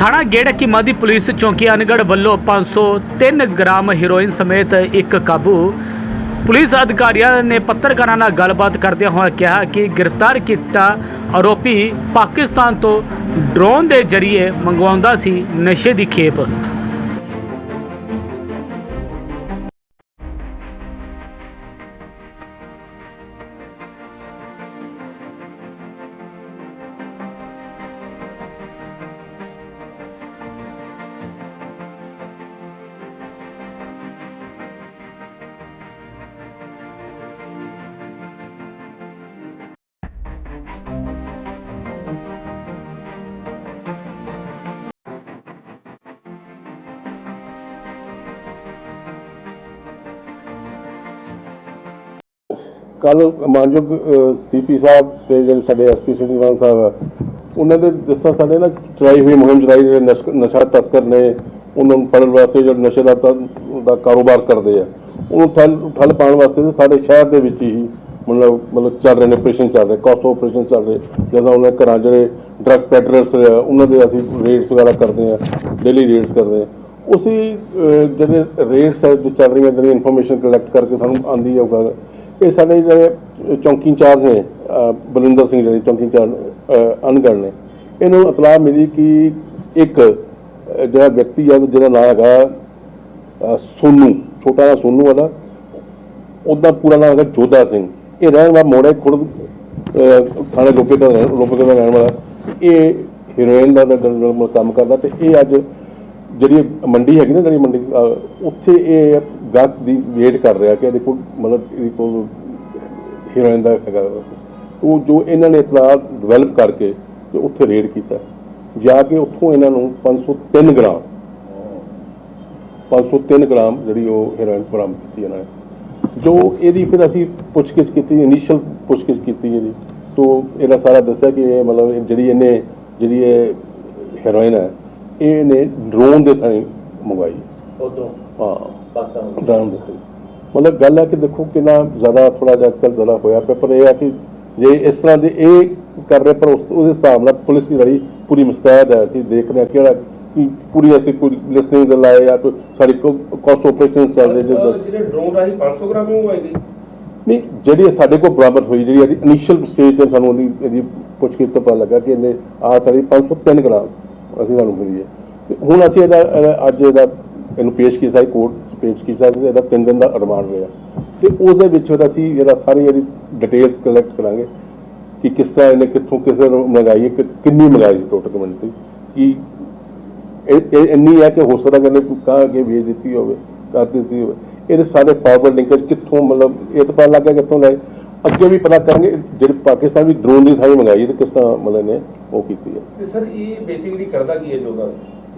ਥਾਣਾ ਗੇੜਾ ਕੀਮਾ ਦੀ ਪੁਲਿਸ ਚੌਂਕੀ ਅਨਗੜ ਵੱਲੋਂ 503 ਗ੍ਰਾਮ ਹੀਰੋਇਨ ਸਮੇਤ ਇੱਕ ਕਾਬੂ। ਪੁਲਿਸ ਅਧਿਕਾਰੀਆਂ ਨੇ ਪੱਤਰਕਾਰਾਂ ਨਾਲ ਗੱਲਬਾਤ ਕਰਦਿਆਂ ਹੋਇਆ ਕਿਹਾ ਕਿ ਗ੍ਰਿਫਤਾਰ ਕੀਤਾ ਆਰੋਪੀ ਪਾਕਿਸਤਾਨ ਤੋਂ ਡਰੋਨ ਦੇ ਜ਼ਰੀਏ ਮੰਗਵਾਉਂਦਾ ਸੀ ਨਸ਼ੇ ਦੀ ਖੇਪ। ਕੱਲ ਮਾਨਯੋਗ ਸੀਪੀ ਸਾਹਿਬ ਤੇ ਜਿਹੜੇ ਸਾਡੇ ਐਸਪੀ ਸਿੰਘਵਾਨ ਸਾਹਿਬ ਆ, ਉਹਨਾਂ ਦੇ ਜਿਸ ਤਰ੍ਹਾਂ ਸਾਡੇ ਨਾਲ ਚਲਾਈ ਹੋਈ, ਮੁਹਿੰਮ ਚਲਾਈ ਜਿਹੜੇ ਨਸ਼- ਨਸ਼ਾ ਤਸਕਰ ਨੇ ਉਹਨਾਂ ਨੂੰ ਫੜਨ ਵਾਸਤੇ ਜੋ ਨਸ਼ੇ ਦਾ ਦਾ ਕਾਰੋਬਾਰ ਕਰਦੇ ਆ। ਉਹਨੂੰ ਠੱਲ ਠੱਲ ਪਾਉਣ ਵਾਸਤੇ ਸਾਡੇ ਸ਼ਹਿਰ ਦੇ ਵਿੱਚ ਹੀ ਮਤਲਬ ਮਤਲਬ ਚੱਲ ਰਹੇ ਨੇ ਆਪਰੇਸ਼ਨ ਚੱਲ ਰਹੇ ਕਾਸਟ ਆਪਰੇਸ਼ਨ ਚੱਲ ਰਹੇ। ਜਦੋਂ ਉਹਨਾਂ ਦੇ ਘਰਾਂ ਜਿਹੜੇ ਡਰੱਗ ਪੈਡਲਰਸ ਆ, ਉਹਨਾਂ ਦੇ ਅਸੀਂ ਰੇਟਸ ਵਗੈਰਾ ਕਰਦੇ ਆ ਡੇਲੀ ਰੇਟਸ ਕਰਦੇ ਆ। ਉਸੇ ਜਿਹੜੇ ਰੇਟਸ ਹੈ ਜੋ ਚੱਲ ਰਹੀਆਂ ਜਿਹੜੀ ਇਨਫੋਰਮੇਸ਼ਨ ਕਲੈਕਟ ਕਰਕੇ ਸਾਨੂੰ ਆਂਦੀ ਹੈ ਉਹ ਇਹ ਸਾਡੇ ਜਿਹੜੇ ਚੌਂਕੀ ਇੰਚਾਰਜ ਨੇ ਅਹ, ਬਲਵਿੰਦਰ ਸਿੰਘ ਜਿਹੜੇ ਚੌਂਕੀ ਇੰਚਾਰਜ ਅਹ, ਅਨਗੜ੍ਹ ਨੇ ਇਹਨੂੰ ਇਤਲਾਹ ਮਿਲੀ ਕਿ ਇੱਕ ਜਿਹੜਾ ਵਿਅਕਤੀ ਆ ਜਿਹਦਾ ਨਾਮ ਹੈਗਾ ਅਹ, ਸੋਨੂ ਛੋਟਾ ਜਿਹਾ ਸੋਨੂ ਵਾਲਾ ਉਹਦਾ ਪੂਰਾ ਨਾਮ ਹੈਗਾ ਜੋਧਾ ਸਿੰਘ। ਇਹ ਰਹਿਣ ਵਾਲਾ ਮੋੜੇ ਖੁਰਦ ਥਾਣੇ ਲੋਕੇ ਦਾ ਰਹਿਣ- ਲੋਕੇ ਦਾ ਰਹਿਣ ਵਾਲਾ। ਇਹ ਹੀਰੋਇਨ ਦਾ ਕੰਮ ਕਰਦਾ ਤੇ ਇਹ ਅੱਜ ਜਿਹੜੀ ਮੰਡੀ ਹੈਗੀ ਨਾ ਜਿਹੜੀ ਮੰਡੀ ਉੱਥੇ ਇਹ ਗਾਹਕ ਦੀ ਵੇਟ ਕਰ ਰਿਹਾ ਕਿ ਇਹਦੇ ਕੋਲ ਮਤਲਬ ਇਹਦੇ ਕੋਲ ਹੀਰੋਇਨ ਦਾ ਹੈਗਾ। ਉਹ ਜੋ ਇਹਨਾਂ ਨੇ ਇਤਲਾਹ ਡਿਵੈਲਪ ਕਰਕੇ ਤੇ ਉੱਥੇ ਰੇਡ ਕੀਤਾ। ਜਾ ਕੇ ਉੱਥੋਂ ਇਹਨਾਂ ਨੂੰ 503 ਗ੍ਰਾਮ 503 ਗ੍ਰਾਮ ਜਿਹੜੀ ਉਹ ਹੈਰੋਇਨ ਬਰਾਮਦ ਕੀਤੀ ਇਹਨਾਂ ਨੇ। ਜੋ ਇਹਦੀ ਫਿਰ ਅਸੀਂ ਪੁੱਛਗਿੱਛ ਕੀਤੀ ਇਨੀਸ਼ੀਅਲ ਪੁੱਛਗਿੱਛ ਕੀਤੀ ਇਹਦੀ। ਤੋਂ ਇਹਦਾ ਸਾਰਾ ਦੱਸਿਆ ਕਿ ਇਹ ਮਤਲਬ ਜਿਹੜੀ ਇਹਨੇ ਜਿਹੜੀ ਇਹ ਹੈਰੋਇਨ ਹੈ ਇਹ ਇਹਨੇ ਡਰੋਨ ਦੇ ਥਾਂ ਮੰਗਵਾਈ। ਉਦੋਂ? ਹਾਂ। ਪਾਕਿਸਤਾਨ ਡਰਾਉਣ ਦੇ ਮਤਲਬ ਗੱਲ ਹੈ ਕਿ ਦੇਖੋ ਕਿੰਨਾ ਜ਼ਿਆਦਾ ਥੋੜਾ ਜਿਹਾ ਕੱਲ ਜ਼ਿਆਦਾ ਹੋਇਆ ਪਿਆ ਪਰ ਇਹ ਹੈ ਕਿ ਜੇ ਇਸ ਤਰ੍ਹਾਂ ਦੇ ਇਹ ਕਰ ਰਹੇ ਪਰ ਉਸ ਉਹਦੇ ਹਿਸਾਬ ਨਾਲ ਪੁਲਿਸ ਵੀ ਬੜੀ ਪੂਰੀ ਮੁਸਤੈਦ ਹੈ ਅਸੀਂ ਦੇਖ ਰਹੇ ਹਾਂ ਕਿਹੜਾ ਕਿ ਪੂਰੀ ਅਸੀਂ ਕੋਈ ਲਿਸਨਿੰਗ ਦੇ ਲਾਏ ਜਾਂ ਕੋਈ ਸਾਡੀ ਕਾਸਟ ਆਪਰੇਸ਼ਨ ਚੱਲ ਰਹੇ ਜਿਹੜੇ ਡਰੋਨ ਰਾਹੀਂ 500 ਗ੍ਰਾਮ ਹੀ ਗਈ ਨਹੀਂ ਜਿਹੜੀ ਸਾਡੇ ਕੋਲ ਬਰਾਬਰ ਹੋਈ ਜਿਹੜੀ ਇਹਦੀ ਇਨੀਸ਼ੀਅਲ ਸਟੇਜ ਤੇ ਸਾਨੂੰ ਉਹਦੀ ਇਹਦੀ ਪੁੱਛ ਕੇ ਪਤਾ ਲੱਗਾ ਕਿ ਇਹਨੇ ਆ ਸਾਡੀ 503 ਗ੍ਰਾਮ ਅਸੀਂ ਸਾਨੂੰ ਮਿਲੀ ਹੈ। ਤੇ ਹੁਣ ਅਸੀਂ ਇਹਦਾ ਇਹਦਾ ਅੱਜ ਇਹਦਾ ਇਹਨੂੰ ਪੇਸ਼ ਕੀਤਾ ਕੋਰਟ ਪੇਸ਼ ਕੀਤਾ ਇਹਦਾ 3 ਦਿਨ ਦਾ ਰਿਮਾਂਡ ਰਿਹਾ। ਤੇ ਉਹਦੇ ਵਿੱਚ ਫਿਰ ਅਸੀਂ ਇਹਦਾ ਸਾਰੀ ਇਹਦੀ ਡਿਟੇਲਸ ਕਲੈਕਟ ਕਰਾਂਗੇ ਕਿ ਕਿਸ ਤਰ੍ਹਾਂ ਇਹਨੇ ਕਿੱਥੋਂ ਕਿਸੇ ਨੂੰ ਮੰਗਾਈ ਹੈ ਕਿੰਨੀ ਮੰਗਾਈ ਟੋਟਲ ਕਮਿਊਨਿਟੀ ਕਿ ਇਹ ਇੰਨੀ ਹੈ ਕਿ ਹੋ ਸਕਦਾ ਕਿ ਕਹਾ ਕੇ ਵੇਚ ਦਿੱਤੀ ਹੋਵੇ, ਕਰ ਦਿੱਤੀ ਹੋਵੇ। ਇਹਦੇ ਸਾਰੇ ਪਾਵਰ ਲਿੰਕੇਜ ਕਿੱਥੋਂ ਮਤਲਬ ਇਹ ਤਾਂ ਪਤਾ ਲੱਗ ਗਿਆ ਕਿੱਥੋਂ ਲਏ। ਅੱਗੇ ਵੀ ਪਤਾ ਕਰਾਂਗੇ, ਜਿਹੜੇ ਪਾਕਿਸਤਾਨ ਵੀ ਡਰੋਨ ਦੀ ਥਾਈ ਮੰਗਾਈ ਹੈ ਤੇ ਕਿਸ ਤਰ੍ਹਾਂ ਮਤਲਬ ਨੇ ਉਹ ਕੀਤੀ ਹੈ। ਸਰ, ਇਹ ਬੇਸਿਕਲੀ ਕਰਦਾ ਕੀ ਹੈ ਜੋਗਾ?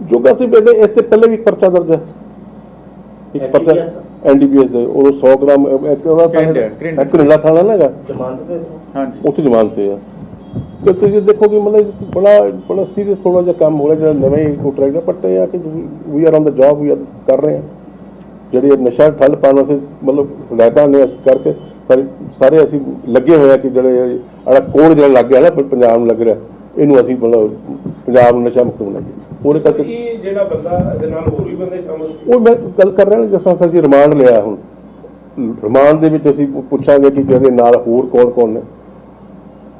ਜੋਗਾ ਸੀ ਬੇਟੇ ਇਸ ਤੇ ਪਹਿਲੇ ਵੀ ਇੱਕ ਪਰਚਾ ਦਰਜ ਹੈ। ਇੱਕ ਪਰਚਾ? ਐਨਡੀਪੀਐਸ ਦੇ ਉਹ 100 ਗ੍ਰਾਮ ਇੱਕ ਉਹਦਾ ਕਰਿੰਡਾ, ਕਰਿੰਡਾ। ਥਾਣਾ ਨਾ ਹੈਗਾ। ਜ਼ਮਾਨਤ ਤੇ ਹਾਂਜੀ। ਉੱਥੇ ਜ਼ਮਾਨਤ ਤੇ ਆ। ਕਿ ਤੁਸੀਂ ਦੇਖੋ ਕਿ ਮਤਲਬ ਬੜਾ ਬੜਾ ਸੀਰੀਅਸ ਥੋੜਾ ਜਿਹਾ ਕੰਮ ਹੋ ਰਿਹਾ ਜਿਹੜਾ ਨਵੇਂ ਹੀ ਟਰੈਕ ਦਾ ਬਟ ਇਹ ਆ ਕਿ we are on the job ਵੀ ਕਰ ਰਹੇ ਹਾਂ। ਜਿਹੜੀ ਨਸ਼ਾ ਠੱਲ ਪਾਉਣ ਵਾਸਤੇ ਮਤਲਬ ਹਦਾਇਤਾਂ ਨੇ ਅਸੀਂ ਕਰਕੇ ਸਾਰੇ ਸਾਰੇ ਅਸੀਂ ਲੱਗੇ ਹੋਏ ਆ ਕਿ ਜਿਹੜੇ ਆੜਾ ਕੋਡ ਜਿਹੜਾ ਲੱਗ ਗਿਆ ਨਾ ਪੰਜਾਬ ਨੂੰ ਲੱਗ ਰਿਹਾ। ਇਹਨੂੰ ਅਸੀਂ ਮਤਲਬ ਪੰਜਾਬ ਨੂੰ ਨਸ਼ਾ ਮੁਕਤ ਬਣਾਈਏ ਸਰ ਕਰਕੇ ਇਹ ਜਿਹੜਾ ਬੰਦਾ ਇਹਦੇ ਨਾਲ ਹੋਰ ਵੀ ਬੰਦੇ ਸ਼ਾਮਲ ਉਹ ਮੈਂ ਗੱਲ ਕਰ ਰਿਹਾ ਜਿਸ ਤਰ੍ਹਾਂ ਅਸੀਂ ਰਿਮਾਂਡ ਲਿਆ ਹੁਣ। ਰਿਮਾਂਡ ਦੇ ਵਿੱਚ ਅਸੀਂ ਪੁੱਛਾਂਗੇ ਕਿ ਇਹਦੇ ਨਾਲ ਹੋਰ ਕੌਣ ਕੌਣ ਨੇ।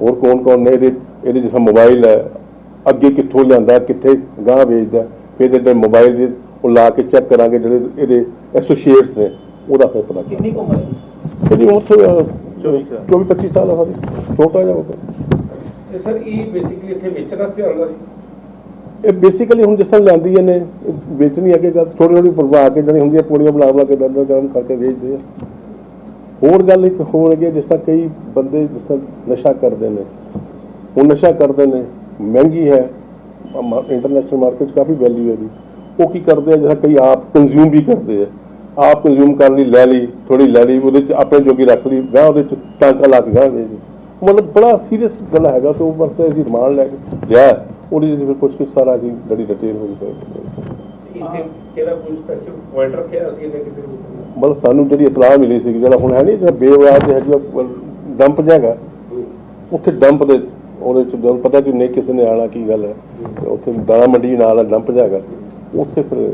ਹੋਰ ਕੌਣ ਕੌਣ ਨੇ? ਇਹਦੇ ਇਹਦੇ ਜਿਸ ਮੋਬਾਈਲ ਹੈ ਅੱਗੇ ਕਿੱਥੋਂ ਲਿਆਂਦਾ ਕਿੱਥੇ ਗਾਂ ਵੇਚਦਾ ਫਿਰ ਇਹਦੇ ਮੋਬਾਈਲ ਦੇ ਉਹ ਲਾ ਕੇ ਚੈੱਕ ਕਰਾਂਗੇ ਜਿਹੜੇ ਇਹਦੇ ਐਸੋਸੀਏਟਸ ਨੇ ਉਹਦਾ ਫਿਰ ਪਤਾ ਕਿੰਨੀ ਕੁ ਉਮਰ ਹੈ? ਇਹਦੀ ਉਮਰ ਤੋਂ 24 25 ਸਾਲ। ਹੈ ਸਾਡੀ। ਛੋਟਾ ਜਿਹਾ ਤੇ ਸਰ ਇਹ ਬੇਸਿਕਲੀ ਇੱਥੇ ਵੇਚਣ ਵਾਸਤੇ ਆਉਂਦਾ ਸੀ? ਇਹ ਬੇਸਿਕਲੀ ਹੁਣ ਜਿਸ ਤਰ੍ਹਾਂ ਲੈਂਦੀ ਨੇ ਵੇਚਣੀ ਅੱਗੇ ਗੱਲ ਥੋੜੀ ਥੋੜੀ ਪਰਵਾ ਕੇ ਜਿਹੜੀ ਹੁੰਦੀ ਹੈ ਪੂੜੀਆਂ ਬਣਾ ਬਣਾ ਕੇ ਦੰਦ ਗਰਮ ਕਰਕੇ ਵੇਚਦੇ ਆ। ਹੋਰ ਗੱਲ ਇੱਕ ਹੋਰ ਹੈਗੀ ਹੈ, ਜਿਸ ਤਰ੍ਹਾਂ ਕਈ ਬੰਦੇ ਜਿਸ ਤਰ੍ਹਾਂ ਨਸ਼ਾ ਕਰਦੇ ਨੇ। ਉਹ ਨਸ਼ਾ ਕਰਦੇ ਨੇ ਮਹਿੰਗੀ ਹੈ ਇੰਟਰਨੈਸ਼ਨਲ ਮਾਰਕੀਟ 'ਚ ਕਾਫੀ ਵੈਲਿਊ ਹੈ ਦੀ ਉਹ ਕੀ ਕਰਦੇ ਆ ਜਿਸ ਤਰ੍ਹਾਂ ਕਈ ਆਪ ਕੰਜ਼ਿਊਮ ਵੀ ਕਰਦੇ ਆ। ਆਪ ਕੰਜ਼ਿਊਮ ਕਰਨ ਲਈ ਲੈ ਲਈ ਥੋੜੀ ਲੈ ਲਈ ਉਹਦੇ 'ਚ ਆਪਣੇ ਜੋਗੀ ਰੱਖ ਲਈ ਗਾਂ ਉਹਦੇ 'ਚ ਟਾਂਕਾ ਲਾ ਕੇ ਗਾਂ ਵੇਚ ਦਿੱਤੀ। ਮਤਲਬ ਬੜਾ ਸੀਰੀਅਸ ਗੱਲ ਹੈਗਾ ਤੇ ਉਹ ਬਸ ਅਸੀਂ ਰਿਮਾਂਡ ਲੈ ਕੇ। ਲਿਆ ਉਹਦੀ ਜਿਹੜੀ ਪੁੱਛ ਕੇ ਸਾਰਾ ਅਸੀਂ ਬੜੀ ਡਿਟੇਲ ਹੋਈ ਹੋਈ ਇੱਥੇ ਕਿਹੜਾ ਕੋਈ ਸਪੈਸੀਫਿਕ ਪੁਆਇੰਟ ਰੱਖਿਆ ਅਸੀਂ ਇਹਨੇ ਕਿਤੇ ਮਤਲਬ ਸਾਨੂੰ ਜਿਹੜੀ ਇਤਲਾਹ ਮਿਲੀ ਸੀ ਜਿਹੜਾ ਹੁਣ ਹੈ ਨਹੀਂ ਜਿਹੜਾ ਬੇਵਾਜ ਹੈ ਜਿਹੜਾ ਡੰਪ ਜਗ੍ਹਾ ਉੱਥੇ ਡੰਪ ਦੇ ਉਹਦੇ ਚ ਜਦੋਂ ਪਤਾ ਕਿ ਨਹੀਂ ਕਿਸੇ ਨੇ ਆਣਾ ਕੀ ਗੱਲ ਹੈ? ਉੱਥੇ ਦਾਣਾ ਮੰਡੀ ਨਾਲ ਡੰਪ ਜਾਗਾ ਉੱਥੇ ਫਿਰ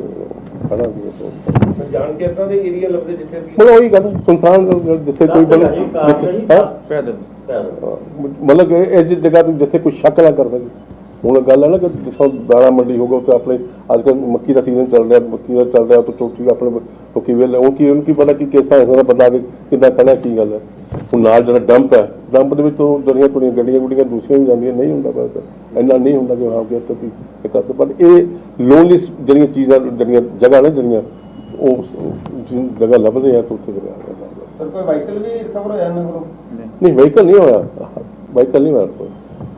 ਖੜਾ ਸੀ ਜਾਣ ਕੇ ਇਦਾਂ ਦੇ ਏਰੀਆ ਲੱਭਦੇ ਜਿੱਥੇ ਵੀ ਮਤਲਬ ਉਹੀ ਗੱਲ ਸੁਨਸਾਨ ਜਿੱਥੇ ਕੋਈ ਹਾਂ ਪੈਦਲ। ਹਾਂ, ਮਤਲਬ ਇਹ ਜਗ੍ਹਾ ਤੇ ਜਿੱਥੇ ਕੋਈ ਸ਼ੱਕ ਨਾ ਕਰ ਸਕੇ। ਹੁਣ ਗੱਲ ਹੈ ਨਾ ਕਿ ਜਿਸੋਂ ਦਾਣਾ ਮੰਡੀ ਹੋਗਾ ਉੱਥੇ ਆਪਣੇ ਅੱਜ ਕੱਲ੍ਹ ਮੱਕੀ ਦਾ ਸੀਜ਼ਨ ਚੱਲ ਰਿਹਾ ਮੱਕੀ ਦਾ ਚੱਲ ਰਿਹਾ ਤਾਂ ਚੋਟੀ ਆਪਣੇ ਮੱਕੀ ਵੇਲੇ ਉਹ ਕੀ ਉਹਨੂੰ ਕੀ ਪਤਾ ਕਿ ਕਿਸ ਤਰ੍ਹਾਂ ਦਾ ਬੰਦਾ ਕਿ ਕਿੱਦਾਂ ਕਹਿਣਾ ਕੀ ਗੱਲ ਹੈ। ਹੁਣ ਨਾਲ ਜਿਹੜਾ ਡੰਪ ਹੈ ਡੰਪ ਦੇ ਵਿੱਚ ਤੋਂ ਜਿਹੜੀਆਂ ਤੁਹਾਡੀਆਂ ਗੱਡੀਆਂ ਗੁੱਡੀਆਂ ਦੂਸਰੀਆਂ ਵੀ ਜਾਂਦੀਆਂ ਨਹੀਂ ਹੁੰਦਾ ਪਰ ਇੰਨਾ ਨਹੀਂ ਹੁੰਦਾ ਕਿ ਹਾਂ ਕਿ ਇੱਥੇ ਵੀ ਇੱਕ ਪਾਸੇ ਪਰ ਇਹ ਲੋਨਲੀ ਜਿਹੜੀਆਂ ਚੀਜ਼ਾਂ ਜਿਹੜੀਆਂ ਜਗ੍ਹਾ ਨੇ ਜਿਹੜੀਆਂ ਉਹ ਜਿਨ ਜਗ੍ਹਾ ਲੱਭਦੇ ਆ ਤਾਂ ਉੱਥੇ ਜਗ੍ਹਾ ਸਰ ਕੋਈ ਵਾਹੀਕਲ ਵੀ ਰਿਕਵਰ ਹੋਇਆ ਇਹਨਾਂ ਕੋਲੋਂ? ਨਹੀਂ ਵਹੀਕਲ ਨਹੀਂ ਹੋਇਆ। ਵਹੀਕਲ ਨਹੀਂ ਹੋਇਆ।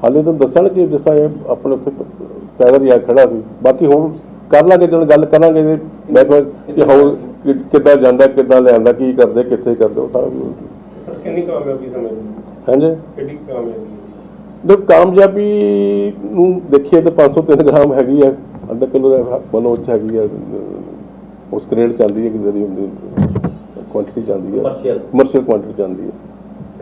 ਹਾਲੇ ਤਾਂ ਦੱਸਣ ਕਿ ਜਿਸ ਇਹ ਆਪਣੇ ਉੱਥੇ ਪੈਦਲ ਜਾ ਖੜਾ ਸੀ। ਬਾਕੀ ਹੁਣ ਕਰ ਲਾਂਗੇ ਜਦੋਂ ਗੱਲ ਕਰਾਂਗੇ ਜੇ ਮੈਂ ਕਿ ਹੋਰ ਕਿ- ਕਿੱਦਾਂ ਜਾਂਦਾ ਕਿੱਦਾਂ ਲਿਆਂਦਾ ਕੀ ਕਰਦੇ ਕਿੱਥੇ ਕਰਦੇ ਉਹ ਸਾਰਾ ਸਰ ਕਿੰਨੀ ਕਾਮਯਾਬੀ ਸਮਝਦੇ ਹਾਂਜੀ? ਕਿੰਨੀ ਕਾਮਯਾਬੀ? ਜੋ ਕਾਮਯਾਬੀ ਨੂੰ ਦੇਖੀਏ ਤਾਂ 503 ਗ੍ਰਾਮ ਹੈਗੀ ਹੈ ਅੱਧਾ ਕਿਲੋ ਦਾ ਮਨੋ ਚ ਹੈਗੀ ਹੈ ਉਸ ਗ੍ਰੇਡ ਚੱਲਦੀ ਹੈ ਕਿ ਜਿਹੜੀ ਹੁੰਦੀ ਕੁਆਂਟੀਟੀ ਚੱਲਦੀ ਹੈ। ਕਮਰਸ਼ੀਅਲ ਕੁਆਂਟੀਟੀ ਚੱਲਦੀ ਹੈ।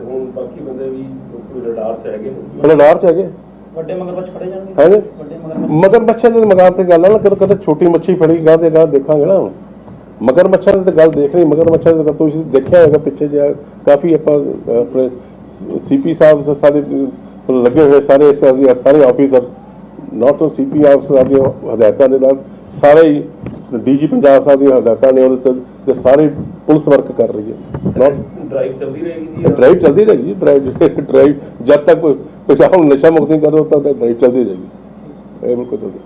ਹੁਣ ਬਾਕੀ ਬੰਦੇ ਵੀ ਕੋਈ ਰਡਾਰ ਚ ਹੈਗੇ ਨੇ ਬੜੇ ਲਾਰ ਚ ਹੈਗੇ? ਵੱਡੇ ਮਗਰਮੱਛ ਫੜੇ ਜਾਣਗੇ। ਹੈਗੇ? ਵੱਡੇ ਮਗਰਮੱਛ ਮਗਰ ਮੱਛਾਂ ਦੇ ਮਗਾਰ ਤੇ ਗੱਲ ਆ ਨਾ ਕਦੇ ਕਦੇ ਛੋਟੀ ਮੱਛੀ ਫੜੀ ਗਾਂ ਤੇ ਗਾਂ ਦੇਖਾਂਗੇ ਨਾ ਮਗਰ ਮੱਛਾਂ ਦੀ ਤਾਂ ਗੱਲ ਦੇਖ ਰਹੀ ਮਗਰ ਮੱਛਾਂ ਦੀ ਤਾਂ ਤੁਸੀਂ ਦੇਖਿਆ ਹੋਵੇਗਾ ਪਿੱਛੇ ਜਿਹਾ ਕਾਫੀ ਆਪਾਂ ਆਪਣੇ ਸੀਪੀ ਸਾਹਿਬ ਸਾਰੇ ਲੱਗੇ ਹੋਏ ਸਾਰੇ ਸਾਰੇ ਸਾਰੇ ਆਫੀਸਰ ਨਾਟ ਉਹ ਸੀਪੀ ਆਫਸਰ ਦੀਆਂ ਹਦਾਇਤਾਂ ਦੇ ਨਾਲ ਸਾਰੇ ਹੀ ਡੀਜੀ ਪੰਜਾਬ ਸਾਹਿਬ ਦੀਆਂ ਹਦਾਇਤਾਂ ਨੇ ਉਹਦੇ ਤੇ ਸਾਰੇ ਪੁਲਿਸ ਵਰਕ ਕਰ ਰਹੀ ਹੈ। ਡਰਾਈਵ ਚੱਲਦੀ ਰਹੇਗੀ ਜੀ? ਡਰਾਈਵ ਚੱਲਦੀ ਰਹੇਗੀ ਡਰਾਈਵ ਡਰਾਈਵ ਜਦ ਤੱਕ ਕੋਈ ਪੰਜਾਬ ਨਸ਼ਾ ਮੁਕਤ ਨਹੀਂ ਕਰੋ ਤਦ ਤੱਕ ਡਰਾਈਵ ਚੱਲਦੀ ਰਹੇਗੀ। ਇਹ ਬਿਲਕੁਲ ਚੱਲਦੀ